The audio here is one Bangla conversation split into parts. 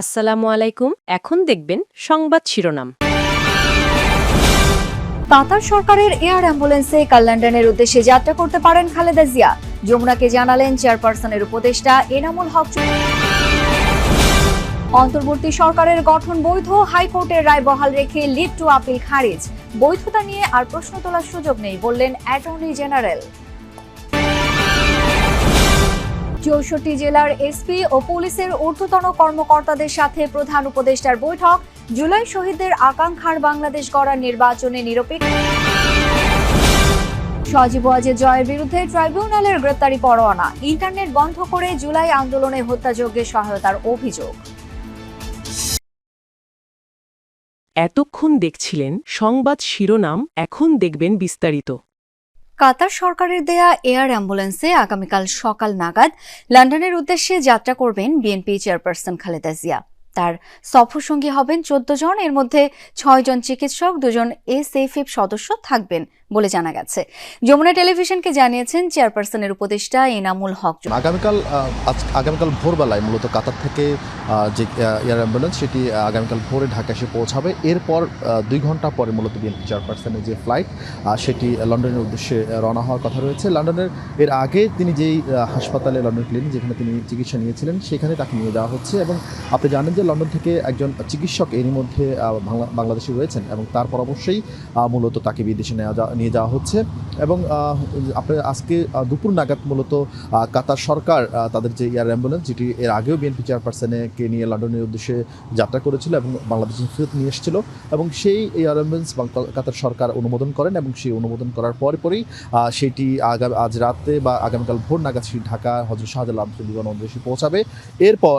আসসালামু আলাইকুম। এখন দেখবেন সংবাদ শিরোনাম। কাতার সরকারের এয়ার অ্যাম্বুলেন্সে কাল লন্ডনের উদ্দেশ্যে যাত্রা করতে পারেন খালেদা জিয়া। যমুনাকে জানালেন চেয়ারপারসনের উপদেষ্টা এনামুল হক অন্তর্বর্তী সরকারের গঠন বৈধ, হাইকোর্টের রায় বহাল রেখে লিভ টু আপিল খারিজ। বৈধতা নিয়ে আর প্রশ্ন তোলার সুযোগ নেই বললেন অ্যাটর্নি জেনারেল। চৌষট্টি জেলার এসপি ও পুলিশের ঊর্ধ্বতন কর্মকর্তাদের সাথে প্রধান উপদেষ্টার বৈঠক। জুলাই শহীদদের আকাঙ্ক্ষার বাংলাদেশ গড়ার নির্বাচনে নিরপেক্ষ। সজীব ওয়াজেদ জয়ের বিরুদ্ধে ট্রাইব্যুনালের গ্রেপ্তারি পরোয়ানা। ইন্টারনেট বন্ধ করে জুলাই আন্দোলনে হত্যাযজ্ঞে সহায়তার অভিযোগ। এতক্ষণ দেখছিলেন সংবাদ শিরোনাম, এখন দেখবেন বিস্তারিত। কাতার সরকারের দেয়া এয়ার অ্যাম্বুলেন্সে আগামীকাল সকাল নাগাদ লন্ডনের উদ্দেশ্যে যাত্রা করবেন বিএনপি চেয়ারপারসন খালেদা জিয়া। তার সফরসঙ্গী হবেন চোদ্দ জন, এর মধ্যে ছয় জন চিকিৎসক দুজন এসএফএফ সদস্য থাকবেন বলে জানা গেছে। যমুনা টেলিভিশনকে জানিয়েছেন চেয়ারপারসনের উপদেষ্টা এনামুল হক। আগামীকাল আগামীকাল ভোরবেলায় মূলত কাতার থেকে যে এয়ার অ্যাম্বুলেন্স, সেটি আগামীকাল ভোরে ঢাকা এসে পৌঁছাবে। এরপর দুই ঘণ্টা পরে মূলত বিএনপি চেয়ারপারসনের যে ফ্লাইট সেটি লন্ডনের উদ্দেশ্যে রওনা হওয়ার কথা রয়েছে। লন্ডনের, এর আগে তিনি যেই হাসপাতালে, লন্ডন ক্লিনিক যেখানে তিনি চিকিৎসা নিয়েছিলেন, সেখানে তাকে নিয়ে যাওয়া হচ্ছে এবং আপনি জানেন যে লন্ডন থেকে একজন চিকিৎসক এরই মধ্যে বাংলাদেশে রয়েছেন এবং তার পরামর্শেই মূলত তাকে বিদেশে নেওয়া নিয়ে যাওয়া হচ্ছে। এবং আপনার আজকে দুপুর নাগাদ মূলত কাতার সরকার তাদের যে এয়ার অ্যাম্বুলেন্স, যেটি এর আগেও বিএনপি চেয়ারপারসনকে নিয়ে লন্ডনের উদ্দেশ্যে যাত্রা করেছিল এবং বাংলাদেশে ফেরত নিয়ে এসেছিল। এবং সেই এয়ার অ্যাম্বুলেন্স কাতার সরকার অনুমোদন করেন এবং সেই অনুমোদন করার পরে পরেই সেটি আগামী আজ রাতে বা আগামীকাল ভোর নাগাদ সেটি ঢাকা হজরত শাহজালাল আন্তর্জাতিক বিমানবন্দরে পৌঁছাবে। এরপর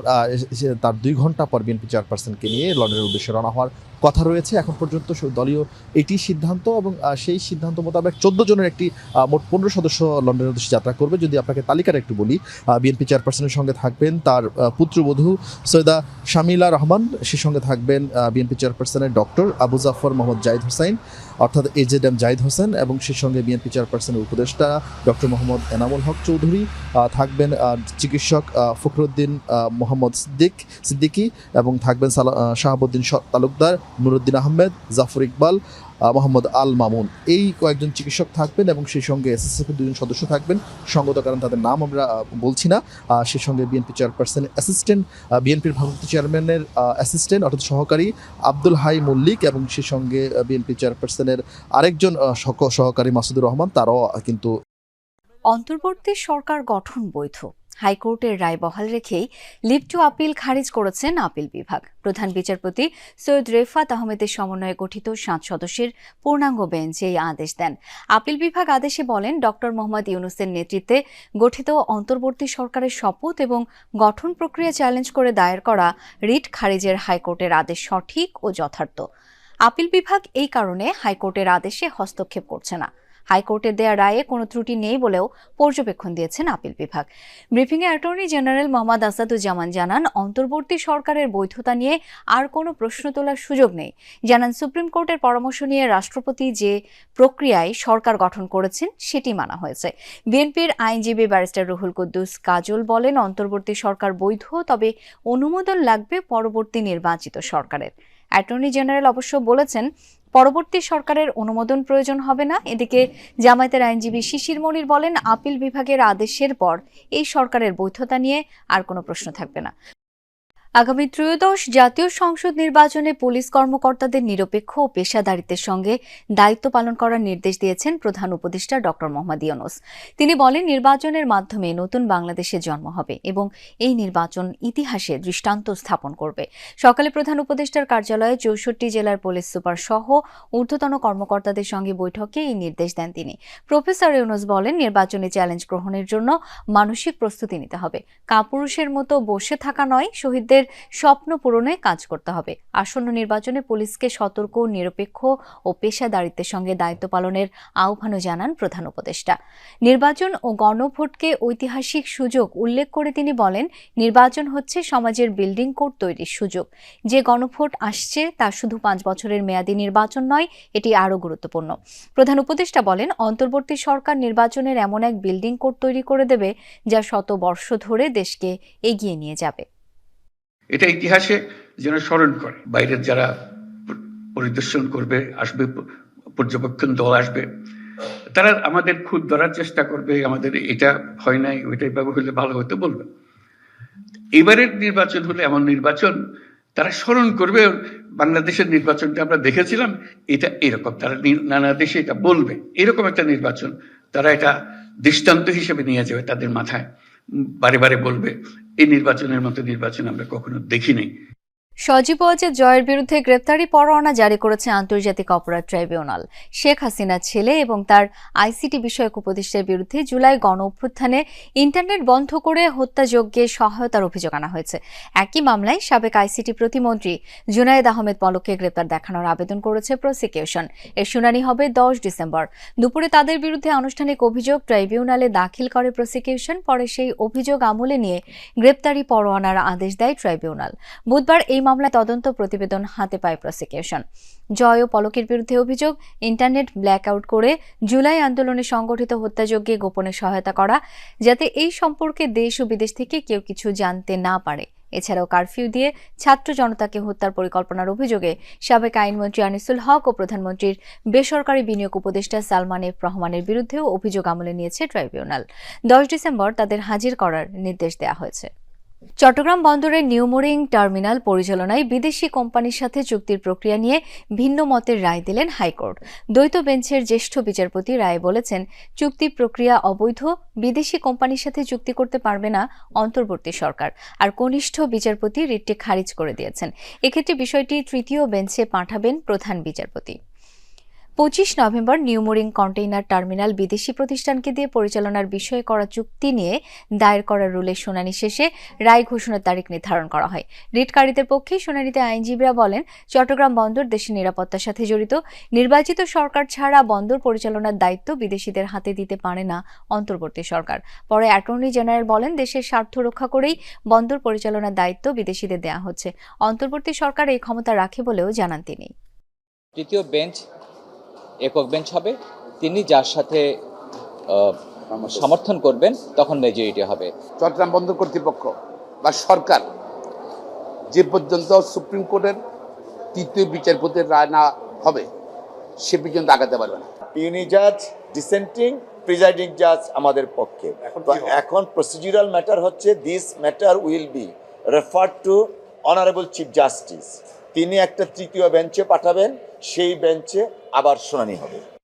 তার দুই ঘণ্টা পর বিএনপি চেয়ারপারসনকে নিয়ে লন্ডনের উদ্দেশ্যে রওনা হওয়ার কথা রয়েছে। এখন পর্যন্ত দলীয় এটি সিদ্ধান্ত এবং সেই সিদ্ধান্ত মোতাবেক চোদ্দ জনের একটি মোট পনেরো সদস্য লন্ডনের উদ্দেশ্যে যাত্রা করবে। যদি আপনাকে তালিকাটা একটু বলি বিএনপি চেয়ারপারসনের সঙ্গে থাকবেন তার পুত্রবধূ সৈয়দা শামিলা রহমান, সে সঙ্গে থাকবেন বিএনপি চেয়ারপারসনের ডক্টর আবু জাফর মোহাম্মদ জাহিদ হোসাইন অর্থাৎ এজেড এম জাহিদ হোসেন এবং সেই সঙ্গে বিএনপি চেয়ারপারসনের উপদেষ্টা ডক্টর মোহাম্মদ এনামুল হক চৌধুরী থাকবেন চিকিৎসক ফখরুদ্দিন মোহাম্মদ সিদ্দিক, সিদ্দিকি এবং থাকবেন শাহাবুদ্দিন তালুকদার, নুরুদ্দিন আহমেদ, জাফর ইকবাল মোহাম্মদ আল মামুন। এই কয়েকজন চিকিৎসক থাকবেন এবং সেই সঙ্গে এসএসএফ এর দুজন সদস্য থাকবেন। সঙ্গত কারণ তাদের নাম আমরা বলছি না। সেই সঙ্গে বিএনপি চেয়ারপারসনের অ্যাসিস্ট্যান্ট বিএনপির ভারপ্রাপ্ত চেয়ারম্যানের অ্যাসিস্ট্যান্ট অর্থাৎ সহকারী আব্দুল হাই মল্লিক এবং সেই সঙ্গে বিএনপি চেয়ারপারসনের আরেকজন সহকারী মাসুদুর রহমান, তারাও কিন্তু অন্তর্বর্তী সরকার গঠন বৈধ। হাইকোর্টের রায় বহাল রেখেই লিভ টু আপিল খারিজ করেছেন আপিল বিভাগ। প্রধান বিচারপতি সৈয়দ রেফাত আহমেদের সমন্বয়ে গঠিত সাত সদস্যের পূর্ণাঙ্গ বেঞ্চ এই আদেশ দেন। আপিল বিভাগ আদেশে বলেন, ডক্টর মোহাম্মদ ইউনুসের নেতৃত্বে গঠিত অন্তর্বর্তী সরকারের শপথ এবং গঠন প্রক্রিয়া চ্যালেঞ্জ করে দায়ের করা রিট খারিজের হাইকোর্টের আদেশ সঠিক ও যথার্থ। আপিল বিভাগ এই কারণে হাইকোর্টের আদেশে হস্তক্ষেপ করছে না। হাইকোর্টের দেয়া রায়ে কোনো ত্রুটি নেই বলেও পর্যবেক্ষণ দিয়েছেন আপিল বিভাগ। ব্রিফিংয়ে অ্যাটর্নি জেনারেল মোহাম্মদ আসাদুজ্জামান জানান, অন্তর্বর্তী সরকারের বৈধতা নিয়ে আর কোনো প্রশ্ন তোলার সুযোগ নেই। জানান, সুপ্রিম কোর্টের পরামর্শ নিয়ে রাষ্ট্রপতি যে প্রক্রিয়ায় সরকার গঠন করেছেন সেটি মানা হয়েছে। বিএনপির আইনজীবী ব্যারিস্টার রুহুল কুদ্দুস কাজল বলেন, অন্তর্বর্তী সরকার বৈধ, তবে অনুমোদন লাগবে পরবর্তী নির্বাচিত সরকারের। অ্যাটর্নি জেনারেল অবশ্য বলেছেন, পরবর্তী সরকারের অনুমোদন প্রয়োজন হবে না। এদিকে জামায়াতের আইনজীবী শিশির মনির বলেন, আপিল বিভাগের আদেশের পর এই সরকারের বৈধতা নিয়ে আর কোনো প্রশ্ন থাকবে না। আগামী ত্রয়োদশ জাতীয় সংসদ নির্বাচনে পুলিশ কর্মকর্তাদের নিরপেক্ষ ও পেশাদারিত্বের সঙ্গে দায়িত্ব পালন করার নির্দেশ দিয়েছেন প্রধান উপদেষ্টা ড. মোহাম্মদ ইউনুস। তিনি বলেন, নির্বাচনের মাধ্যমে নতুন বাংলাদেশের জন্ম হবে এবং এই নির্বাচন ইতিহাসে দৃষ্টান্ত স্থাপন করবে। সকালে প্রধান উপদেষ্টার কার্যালয়ে চৌষট্টি জেলার পুলিশ সুপার সহ ঊর্ধ্বতন কর্মকর্তাদের সঙ্গে বৈঠকে এই নির্দেশ দেন তিনি। প্রফেসর ইউনুস বলেন, নির্বাচনী চ্যালেঞ্জ গ্রহণের জন্য মানসিক প্রস্তুতি নিতে হবে। কাপুরুষের মতো বসে থাকা নয়, শহীদদের স্বপ্ন পূরণে কাজ করতে হবে। আসন্ন নির্বাচনে পুলিশকে সতর্ক, নিরপেক্ষ ও পেশাদারিত্বের সঙ্গে দায়িত্ব পালনের আহ্বানও জানান প্রধান উপদেষ্টা। নির্বাচন ও গণভোটকে ঐতিহাসিক সুযোগ উল্লেখ করে তিনি বলেন, নির্বাচন হচ্ছে সমাজের বিল্ডিং কোড তৈরির সুযোগ। যে গণভোট আসছে তা শুধু পাঁচ বছরের মেয়াদী নির্বাচন নয়, এটি আরও গুরুত্বপূর্ণ। প্রধান উপদেষ্টা বলেন, অন্তর্বর্তী সরকার নির্বাচনের এমন এক বিল্ডিং কোড তৈরি করে দেবে, যা শত বর্ষ ধরে দেশকে এগিয়ে নিয়ে যাবে। এটা ইতিহাসে যেন স্মরণ করে। বাইরের যারা পরিদর্শন করবে, আসবে, পর্যবেক্ষণ দল আসবে, তারা আমাদের খুদ ধরার চেষ্টা করবে, আমাদের এটা হয় নাই, ওইটাই ব্যবহার হলে ভালো হতো বলবে। এবারের নির্বাচন হলে এমন নির্বাচন তারা স্মরণ করবে, বাংলাদেশের নির্বাচনটা আমরা দেখেছিলাম, এটা এরকম, তারা নানা দেশে এটা বলবে। এরকম একটা নির্বাচন তারা এটা দৃষ্টান্ত হিসেবে নিয়ে যাবে তাদের মাথায় বারে বারে বলবে। এই নির্বাচনের মতো নির্বাচন আমরা কখনো দেখিনি। সজীব ওয়াজেদ জয়ের বিরুদ্ধে গ্রেপ্তারি পরোয়ানা জারি করেছে আন্তর্জাতিক অপরাধ ট্রাইব্যুনাল। শেখ হাসিনার ছেলে এবং তার আইসিটি বিষয়ক উপদেষ্টার বিরুদ্ধে জুলাই গণ অভ্যুত্থানে ইন্টারনেট বন্ধ করে হত্যাযজ্ঞে সহায়তার অভিযোগ আনা হয়েছে। একই মামলায় সাবেক আইসিটি প্রতিমন্ত্রী জুনায়েদ আহমেদ পলককে গ্রেপ্তার দেখানোর আবেদন করেছে প্রসিকিউশন। এর শুনানি হবে দশ ডিসেম্বর। দুপুরে তাদের বিরুদ্ধে আনুষ্ঠানিক অভিযোগ ট্রাইব্যুনালে দাখিল করে প্রসিকিউশন, পরে সেই অভিযোগ আমলে নিয়ে গ্রেপ্তারি পরোয়ানার আদেশ দেয় ট্রাইব্যুনাল। বুধবার এই মামলায় তদন্ত প্রতিবেদন হাতে পায় প্রসিকিউশন জয় ও পলকের বিরুদ্ধে অভিযোগ ইন্টারনেট ব্ল্যাকআউট করে জুলাই আন্দোলনে সংগঠিত হত্যাযজ্ঞে গোপনে সহায়তা করা, যাতে এই সম্পর্কে দেশ ও বিদেশ থেকে কেউ কিছু জানতে না পারে। এছাড়াও কারফিউ দিয়ে ছাত্র জনতাকে হত্যার পরিকল্পনার অভিযোগে সাবেক আইনমন্ত্রী আনিসুল হক ও প্রধানমন্ত্রীর বেসরকারি বিনিয়োগ উপদেষ্টা সালমান এফ রহমানের বিরুদ্ধেও অভিযোগ আমলে নিয়েছে ট্রাইব্যুনাল। দশ ডিসেম্বর তাদের হাজির করার নির্দেশ দেওয়া হয়েছে। চট্টগ্রাম বন্দরের নিউমোরিং টার্মিনাল পরিচালনায় বিদেশি কোম্পানির সাথে চুক্তির প্রক্রিয়া নিয়ে ভিন্ন মতের রায় দিলেন হাইকোর্ট। দ্বৈত বেঞ্চের জ্যেষ্ঠ বিচারপতি রায় বলেছেন, চুক্তি প্রক্রিয়া অবৈধ, বিদেশি কোম্পানির সাথে চুক্তি করতে পারবে না অন্তর্বর্তী সরকার। আর কনিষ্ঠ বিচারপতি রিটটি খারিজ করে দিয়েছেন। এক্ষেত্রে বিষয়টি তৃতীয় বেঞ্চে পাঠাবেন প্রধান বিচারপতি। পঁচিশ নভেম্বর নিউমোরিং কন্টেইনার টার্মিনাল বিদেশি প্রতিষ্ঠানকে দিয়ে পরিচালনার বিষয়ে করা চুক্তি নিয়ে দায়ের করা রুলের শুনানি শেষে রায় ঘোষণার তারিখ নির্ধারণ করা হয়। রিটকারীদের পক্ষে শুনানিতে আইনজীবীরা বলেন, চট্টগ্রাম বন্দর দেশের নিরাপত্তার সাথে জড়িত। নির্বাচিত সরকার ছাড়া বন্দর পরিচালনার দায়িত্ব বিদেশিদের হাতে দিতে পারে না অন্তর্বর্তী সরকার। পরে অ্যাটর্নি জেনারেল বলেন, দেশের স্বার্থ রক্ষা করেই বন্দর পরিচালনার দায়িত্ব বিদেশিদের দেওয়া হচ্ছে। অন্তর্বর্তী সরকার এই ক্ষমতা রাখে বলেও জানান তিনি। তৃতীয় বেঞ্চ একক বেঞ্চ হবে। তিনি যার সাথে সমর্থন করবেন তখন মেজরিটি হবে। চট্টগ্রাম বন্দর কর্তৃপক্ষ বা সরকার যে পর্যন্ত সুপ্রিম কোর্টের তৃতীয় বিচারপতির রায় না হবে সে পর্যন্ত আগাতে পারবে না। পিউনি জাজ ডিসেন্টিং প্রিজাইডিং জাজ আমাদের পক্ষে। এখন প্রসিডিউরাল ম্যাটার হচ্ছে this matter will be refer to honourable chief justice তিনি একটা তৃতীয় বেঞ্চে পাঠাবেন সেই বেঞ্চে আবার শুনানি হবে।